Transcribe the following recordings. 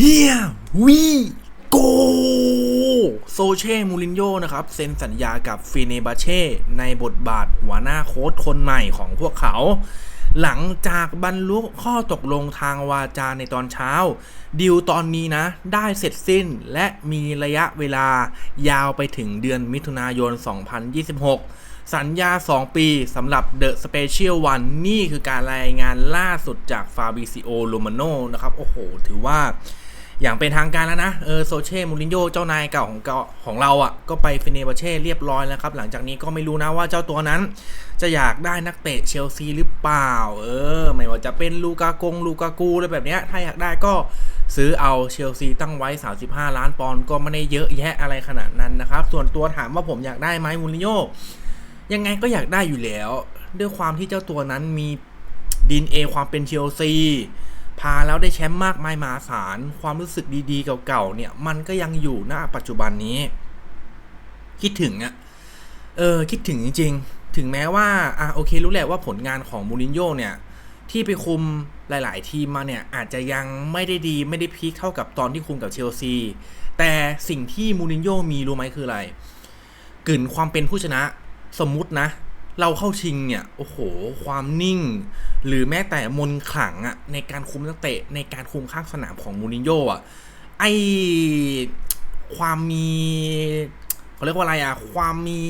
เฮียวีโกโซเช่มูรินโญ่นะครับ เซ็นสัญญากับฟีเนบาเช่ในบทบาทหัวหน้าโค้ชคนใหม่ของพวกเขา หลังจากบรรลุข้อตกลงทางวาจาในตอนเช้า ดิวตอนนี้นะ ได้เสร็จสิ้นและมีระยะเวลายาวไปถึงเดือนมิถุนายน 2026 สัญญา 2 ปีสำหรับ The Special One นี่คือการรายงานล่าสุดจากฟาบิซิโอโ o มาโนนะครับ โอ้โห ถือว่า อย่างเป็นทางการแล้วนะ เออโซเช่มูรินโญ่เจ้านายเก่าของเก่าของเราอะ่ะ ก็ไปฟินเนบาเช่เรียบร้อยแล้วครับ หลังจากนี้ก็ไม่รู้นะว่าเจ้าตัวนั้น จะอยากได้นักเตะเชลซีหรือเปล่า เออ ไม่ว่าจะเป็นลูกากงลูกากูอะไรแบบเนี้ย ถ้าอยากได้ก็ซื้อเอาเชลซีตั้งไว้ 35 ล้านปอนด์ก็ไม่ได้เยอะแยะอะไรขนาดนั้นนะครับ ส่วนตัวถามว่าผมอยากได้ไหมมูรินโญ่ยังไงก็อยากได้อยู่แล้ว ด้วยความที่เจ้าตัวนั้นมีดีนเอความเป็นเชลซี พาแล้วได้แชมป์มากมายมหาศาลความรู้สึกดีๆเก่าๆเนี่ยมันก็ยังอยู่ณปัจจุบันนี้ คิดถึงอะเออคิดถึงจริง ๆ ถึงแม้ว่าอะโอเครู้แหละว่าผลงานของมูรินโญ่เนี่ยที่ไปคุมหลาย ๆ ทีมมาเนี่ยอาจจะยังไม่ได้ดีไม่ได้พีคเท่ากับตอนที่คุมกับเชลซี แต่สิ่งที่มูรินโญ่มีรู้ไหมคืออะไรกลิ่นความเป็นผู้ชนะสมมุตินะ เราเข้าชิงเนี่ย โอ้โห ความนิ่ง หรือแม้แต่มนขลังอะในการคุมนักเตะในการคุมข้างสนามของมูรินโญ่อะไอความมีเขาเรียกว่าอะไรอะความมี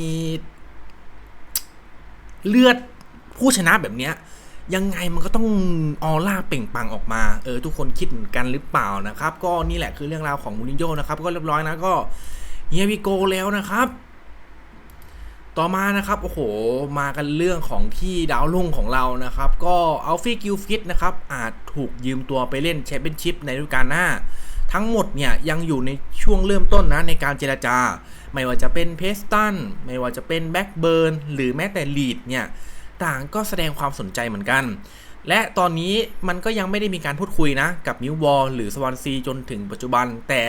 เลือดผู้ชนะแบบเนี้ยยังไงมันก็ต้องออร่าเปล่งปังออกมา เออทุกคนคิดเหมือนกันหรือเปล่านะครับ ก็นี่แหละคือเรื่องราวของมูรินโญ่นะครับ ก็เรียบร้อยนะก็เฮียวิโกแล้วนะครับ ต่อมานะครับ โอ้โห มากันเรื่องของที่ดาวรุ่งของเรานะครับ ก็อัลฟี่กิลฟิตนะครับ อาจถูกยืมตัวไปเล่นแชมเปี้ยนชิพในฤดูกาลหน้า ทั้งหมดเนี่ย ยังอยู่ในช่วงเริ่มต้นนะในการเจรจา ไม่ว่าจะเป็นเพสตัน ไม่ว่าจะเป็นแบ็กเบิร์น หรือแม้แต่ลีดเนี่ย ต่างก็แสดงความสนใจเหมือนกัน และตอนนี้มันก็ยังไม่ได้มีการพูดคุยนะ กับมิววอลหรือสวอนซีจนถึงปัจจุบันแต่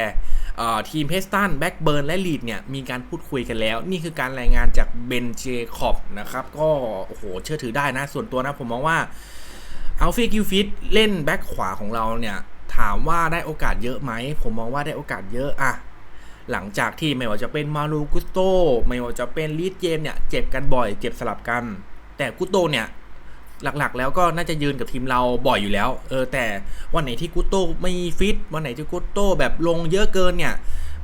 ทีมเพสตันแบ็กเบิร์นและลีดเนี่ยมีการพูดคุยกันแล้ว นี่คือการรายงานจากเบนเจคอบนะครับ ก็โอ้โหเชื่อถือได้นะ ส่วนตัวนะผมมองว่าอัลฟี่กิลฟิตเล่นแบ็กขวาของเราเนี่ย ถามว่าได้โอกาสเยอะไหม ผมมองว่าได้โอกาสเยอะอะหลังจากที่ไม่ว่าจะเป็นมารูกุสโตไม่ว่าจะเป็นลีดเจมเนี่ยเจ็บกันบ่อย เจ็บสลับกัน แต่กุสโตเนี่ย หลักๆ แล้วก็น่าจะยืนกับทีมเราบ่อยอยู่แล้ว เออแต่วันไหนที่กุตโตไม่ฟิตวันไหนที่กุตโตแบบลงเยอะเกินเนี่ย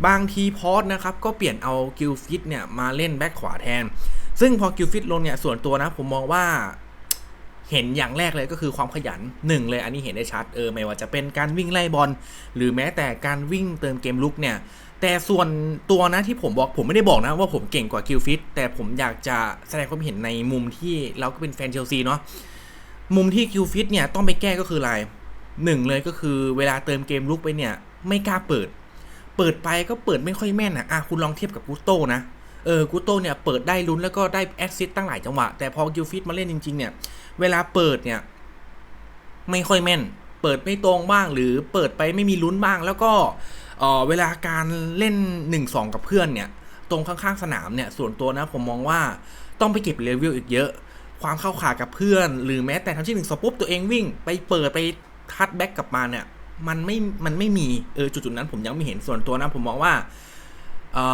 บางทีพอสนะครับ ก็เปลี่ยนเอากิลฟิตเนี่ยมาเล่นแบ็คขวาแทน ซึ่งพอกิลฟิตลงเนี่ยส่วนตัวนะผมมองว่าเห็นอย่างแรกเลยก็คือความขยันหนึ่งเลยอันนี้เห็นได้ชัดเออไม่ว่าจะเป็นการวิ่งไล่บอลหรือแม้แต่การวิ่งเติมเกมลุกเนี่ย แต่ส่วนตัวนะที่ผมบอกผมไม่ได้บอกนะว่าผมเก่งกว่ากิลฟิตแต่ผมอยากจะแสดงความเห็นในมุมที่เราก็เป็นแฟนเชลซีเนาะมุมที่คิวฟิตเนี่ยต้องไปแก้ก็คืออะไรหนึ่งเลยก็คือเวลาเติมเกมลุกไปเนี่ย ไม่กล้าเปิด เปิดไปก็เปิดไม่ค่อยแม่นนะอะคุณลองเทียบกับกูโต้นะเออกูโต้เนี่ยเปิดได้ลุ้นแล้วก็ได้แอคซิสตั้งหลายจังหวะ แต่พอคิวฟิตมาเล่นจริง ๆ เนี่ย เวลาเปิดเนี่ย ไม่ค่อยแม่น เปิดไม่ตรงบ้างหรือเปิดไปไม่มีลุ้นบ้างแล้วก็ เออเวลาการเล่น 1-2 กับเพื่อนเนี่ย ตรงข้างๆสนามเนี่ย ส่วนตัวนะผมมองว่าต้องไปเก็บเลเวลอีกเยอะ ความเข้าขากับเพื่อน หรือแม้แต่ทำที่หนึ่งสปุ๊บตัวเองวิ่ง ไปเปิดไปทัดแบ็กกลับมาเนี่ย มันไม่ มันไม่มี เออ จุดๆนั้นผมยังไม่เห็นส่วนตัวนะผมมองว่าเอ่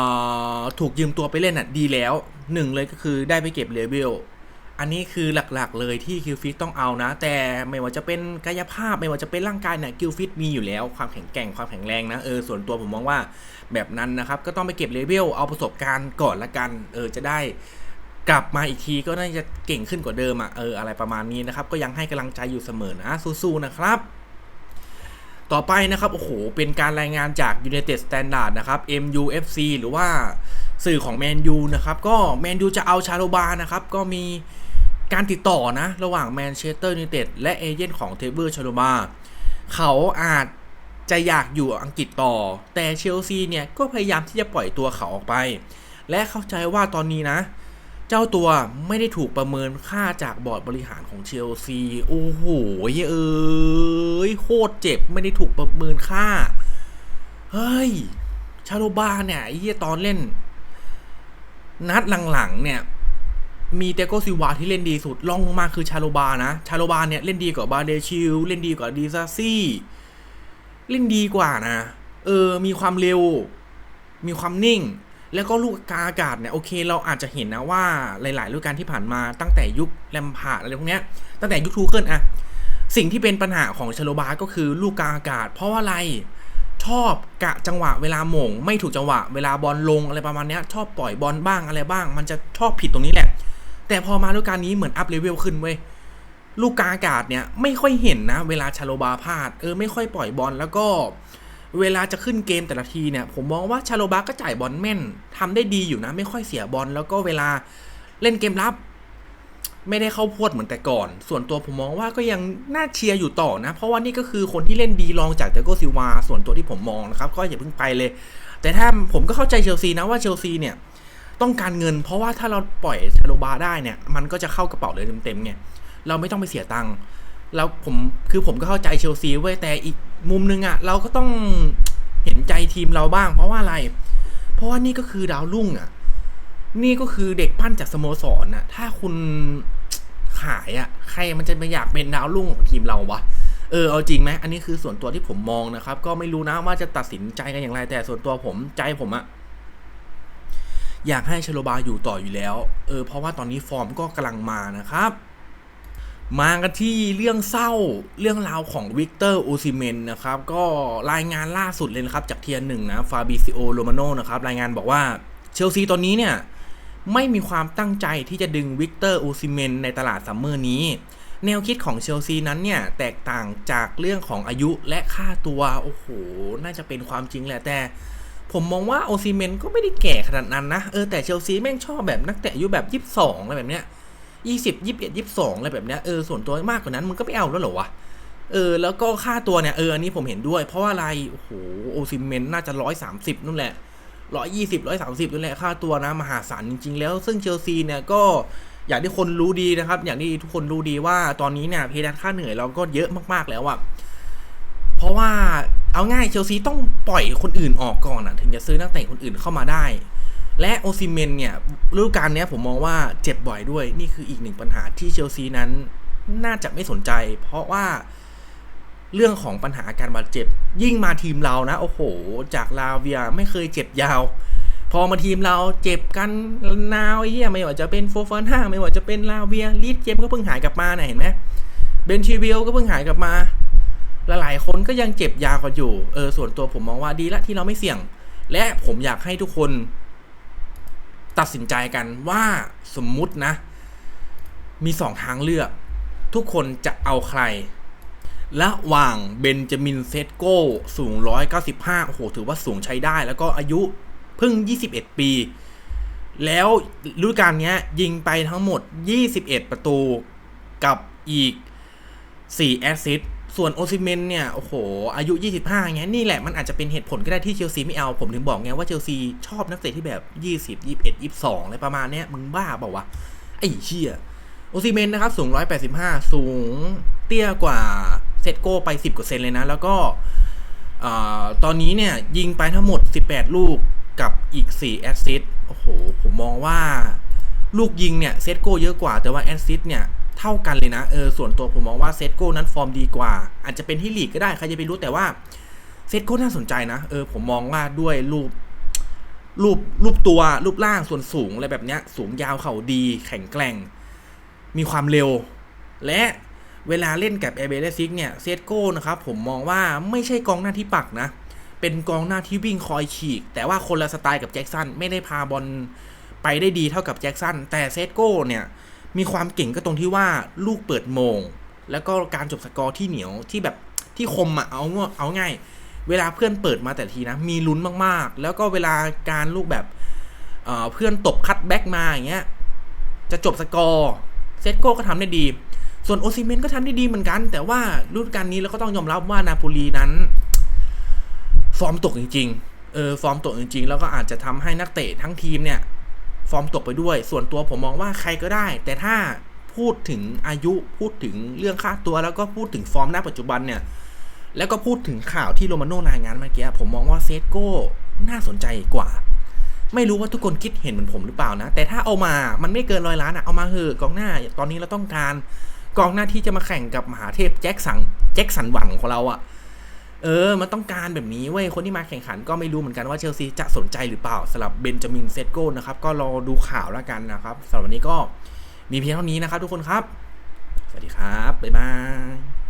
อถูกยืมตัวไปเล่นอะดีแล้วหนึ่งเลยก็คือได้ไปเก็บเลเวล อันนี้คือหลักๆ เลยที่คิวฟิตต้องเอานะ แต่ไม่ว่าจะเป็นกายภาพไม่ว่าจะเป็นร่างกายเนี่ยคิวฟิตมีอยู่แล้วความแข็งแกร่งความแข็งแรงนะเออส่วนตัวผมมองว่าแบบนั้นนะครับ ก็ต้องไปเก็บเลเวลเอาประสบการณ์ก่อนละกัน เออจะได้กลับมาอีกทีก็น่าจะเก่งขึ้นกว่าเดิมอะ่ะเอออะไรประมาณนี้นะครับ ก็ยังให้กำลังใจอยู่เสมอนะสู้ๆนะครับ ต่อไปนะครับ โอ้โห เป็นการรายงานจาก United Standard นะครับ MUFC หรือว่าสื่อของแมนยูนะครับ ก็แมนยูจะเอาชาโลบานะครับ ก็มี การติดต่อนะ ระหว่างแมนเชสเตอร์ยูไนเต็ดและเอเจนต์ของเทเบิลชาโลบาเขาอาจจะอยากอยู่อังกฤษต่อ แต่เชลซีเนี่ยก็พยายามที่จะปล่อยตัวเขาออกไป และเข้าใจว่าตอนนี้นะ เจ้าตัวไม่ได้ถูกประเมินค่าจากบอร์ดบริหารของเชลซี โอ้โหเอ้ยโคตรเจ็บไม่ได้ถูกประเมินค่า เฮ้ย ชาโลบาเนี่ยไอ้เหี้ยตอนเล่น นัดหลังๆเนี่ย มีเตโกซิวาที่เล่นดีสุดลองลงมาคือชาโลบานะ ชาโลบาเนี่ยเล่นดีกว่าบาเดชิลเล่นดีกว่าดีซาซี่เล่นดีกว่านะ เออ มีความเร็ว มีความนิ่ง แล้วก็ลูกกาอากาศเนี่ยโอเคเราอาจจะเห็นนะว่าหลายๆฤดูกาลที่ผ่านมาตั้งแต่ยุคแลมพาร์ดอะไรพวกเนี้ยตั้งแต่ยุคทูเคิลอะสิ่งที่เป็นปัญหาของชโลบาก็คือลูกกาอากาศ เพราะว่าอะไรชอบกะจังหวะเวลาหม่ง ไม่ถูกจังหวะเวลาบอลลงอะไรประมาณเนี้ยชอบปล่อยบอลบ้างอะไรบ้าง มันจะชอบผิดตรงนี้แหละ แต่พอมาฤดูกาลนี้เหมือนอัพเลเวลขึ้นเว้ยลูกกาอากาศเนี่ยไม่ค่อยเห็นนะ เวลาชาโลบาพลาดเออไม่ค่อยปล่อยบอลแล้วก็เวลาจะขึ้นเกมแต่ละทีเนี่ย ผมมองว่าชาโลบาก็จ่ายบอลแม่นทำได้ดีอยู่นะ ไม่ค่อยเสียบอลแล้วก็เวลาเล่นเกมรับ ไม่ได้เข้าพวดเหมือนแต่ก่อน ส่วนตัวผมมองว่าก็ยังน่าเชียร์อยู่ต่อนะ เพราะว่านี่ก็คือคนที่เล่นดีรองจากเตโกซิลวาส่วนตัวที่ผมมองนะครับ ก็อย่าเพิ่งไปเลย แต่ถ้าผมก็เข้าใจเชลซีนะว่าเชลซีเนี่ย ต้องการเงิน เพราะว่าถ้าเราปล่อยชาโลบาได้เนี่ย มันก็จะเข้ากระเป๋าเลยเต็มๆไงเราไม่ต้องไปเสียตังค์แล้วผมคือผมก็เข้าใจเชลซีเว้ยแต่อีกมุมนึงอะ่ะ เราก็ต้องเห็นใจทีมเราบ้าง เพราะว่าอะไร เพราะว่านี่ก็คือดาวรุ่งอะ่ะ นี่ก็คือเด็กปั้นจากสโมสรน่ะ ถ้าคุณขายอะ่ะ ใครมันจะไปอยากเป็นดาวรุ่งของทีมเราวะเออเอาจริงไหมอันนี้คือส่วนตัวที่ผมมองนะครับ ก็ไม่รู้นะว่าจะตัดสินใจกันอย่างไรแต่ส่วนตัวผมใจผมอะ อยากให้ชโลบาอยู่ต่ออยู่แล้ว เออ เพราะว่าตอนนี้ฟอร์มก็กำลังมานะครับ มากันที่เรื่องเศร้าเรื่องราวของวิกเตอร์โอซิเมนนะครับ ก็รายงานล่าสุดเลยนะครับ จากเทียนหนึ่งนะ ฟาบิซิโอโรมาโนนะครับ รายงานบอกว่าเชลซีตอนนี้เนี่ย ไม่มีความตั้งใจที่จะดึงวิกเตอร์โอซิเมนในตลาดซัมเมอร์นี้ แนวคิดของเชลซีนั้นเนี่ย แตกต่างจากเรื่องของอายุและค่าตัว โอ้โห น่าจะเป็นความจริงแหละแต่ ผมมองว่าโอซิเมนก็ไม่ได้แก่ขนาดนั้นนะ เออแต่เชลซีแม่งชอบแบบนักเตะอายุแบบยี่สิบสองอะไรแบบเนี้ยยี่สิบยี่สิบเอ็ดยี่สิบสองอะไรแบบเนี้ยเออส่วนตัวมากกว่านั้นมึงก็ไม่เอาแล้วเหรอวะเออแล้วก็ค่าตัวเนี่ยเอออันนี้ผมเห็นด้วยเพราะว่าอะไรโอ้โหโอซิเมนน่าจะร้อยสามสิบนู่นแหละร้อยยี่สิบร้อยสามสิบนั่นแหละค่าตัวนะมหาศาลจริง ๆ แล้วซึ่งเชลซีเนี่ยก็อย่างที่คนรู้ดีนะครับ อย่างที่ทุกคนรู้ดีว่าตอนนี้เนี่ยเพดานค่าเหนื่อยเราก็เยอะมากๆแล้วอะเพราะว่า เอาง่ายเชลซีต้องปล่อยคนอื่นออกก่อนอะถึงจะซื้อนักเตะคนอื่นเข้ามาได้ และโอซิเมนเนี่ยฤดูกาลนี้ผมมองว่าเจ็บบ่อยด้วย นี่คืออีกหนึ่งปัญหาที่เชลซีนั้นน่าจะไม่สนใจ เพราะว่าเรื่องของปัญหาการบาดเจ็บ ยิ่งมาทีมเรานะ โอ้โห จากลาเวียไม่เคยเจ็บยาว พอมาทีมเราเจ็บกันนาวไอ้เหี้ยไม่ว่าจะเป็นโฟฟานห้าไม่ว่าจะเป็นลาเวียลีดเจมก็เพิ่งหายกลับมาเนี่ยเห็นไหมเบนชีวิลก็เพิ่งหายกลับมา หลายๆคนก็ยังเจ็บยาวกันอยู่ เออ ส่วนตัวผมมองว่าดีละที่เราไม่เสี่ยง และผมอยากให้ทุกคน ตัดสินใจกันว่าสมมุตินะ มีสองทางเลือก ทุกคนจะเอาใครระหว่างเบนจามินเซตโก้สูง 195 โอ้โห ถือว่าสูงใช้ได้ แล้วก็อายุเพิ่ง 21 ปี แล้วฤดูกาลนี้ยิงไปทั้งหมด 21 ประตูกับอีก 4 แอสซิสต์ ส่วนโอซิเมนเนี่ย โอ้โห อายุ 25ไงนี่แหละมันอาจจะเป็นเหตุผลก็ได้ที่เชลซีไม่เอา ผมถึงบอกไงว่าเชลซีชอบนักเตะที่แบบ 20 21 22อะไรประมาณเนี้ยมึงบ้าเปล่าวะ ไอ้เชี่ยโอซิเมนนะครับ สูง 185 สูงเตี้ยกว่าเซตโก้ไป 10 กว่าเซนเลยนะ แล้วก็ตอนนี้เนี่ย ยิงไปทั้งหมด 18 ลูกกับอีก 4 แอสซิสต์โอ้โห ผมมองว่าลูกยิงเนี่ยเซตโก้เยอะกว่าแต่ว่าแอสซิสต์เนี่ย เท่ากันเลยนะเออส่วนตัวผมมองว่าเซตโก้นั้นฟอร์มดีกว่า อาจจะเป็นที่ลีกก็ได้ใครจะไปรู้แต่ว่าเซตโก้น่าสนใจนะเออผมมองว่าด้วยรูปรูปรูปตัวรูปร่างส่วนสูงอะไรแบบเนี้ย สูงยาวเข่าดี แข็งแกร่ง มีความเร็ว และเวลาเล่นกับเอเบเรซิกเนี่ยเซตโก้นะครับผมมองว่าไม่ใช่กองหน้าที่ปักนะ เป็นกองหน้าที่วิ่งคอยฉีก แต่ว่าคนละสไตล์กับแจ็คสันไม่ได้พาบอลไปได้ดีเท่ากับแจ็คสันแต่เซตโก้เนี่ย มีความเก่งก็ตรงที่ว่าลูกเปิดโมง แล้วก็การจบสกอร์ที่เหนียวที่แบบที่คมอะเอาเอาง่าย เวลาเพื่อนเปิดมาแต่ทีนะ มีลุ้นมากๆ แล้วก็เวลาการลูกแบบเเพื่อนตบคัตแบ็กมาอย่างเงี้ยจะจบสกอร์เซตโก้ก็ทำได้ดี ส่วนโอซิเมนก็ทำได้ดีเหมือนกัน แต่ว่าฤดูกาลนี้เราก็ต้องยอมรับว่านาโปลีนั้น ฟอร์มตกจริงๆเออฟอร์มตกจริงๆ แล้วก็อาจจะทำให้นักเตะทั้งทีมเนี่ย ฟอร์มตกไปด้วย ส่วนตัวผมมองว่าใครก็ได้ แต่ถ้าพูดถึงอายุพูดถึงเรื่องค่าตัว แล้วก็พูดถึงฟอร์มณปัจจุบันเนี่ย แล้วก็พูดถึงข่าวที่โรมาโน่รายงานเมื่อกี้ผมมองว่าเซตโก้น่าสนใจกว่า ไม่รู้ว่าทุกคนคิดเห็นเหมือนผมหรือเปล่านะ แต่ถ้าเอามามันไม่เกินร้อยล้านอะเอามาเถอะกองหน้า ตอนนี้เราต้องการกองหน้าที่จะมาแข่งกับมหาเทพแจ็คสันแจ็คสันหวังของเราอะ เออ มันต้องการแบบนี้เว้ย คนที่มาแข่งขันก็ไม่รู้เหมือนกันว่าเชลซีจะสนใจหรือเปล่าสำหรับเบนจามินเซตโก้นะครับ ก็รอดูข่าวแล้วกันนะครับสำหรับวันนี้ก็มีเพียงเท่านี้นะครับทุกคนครับ สวัสดีครับ บ๊ายบาย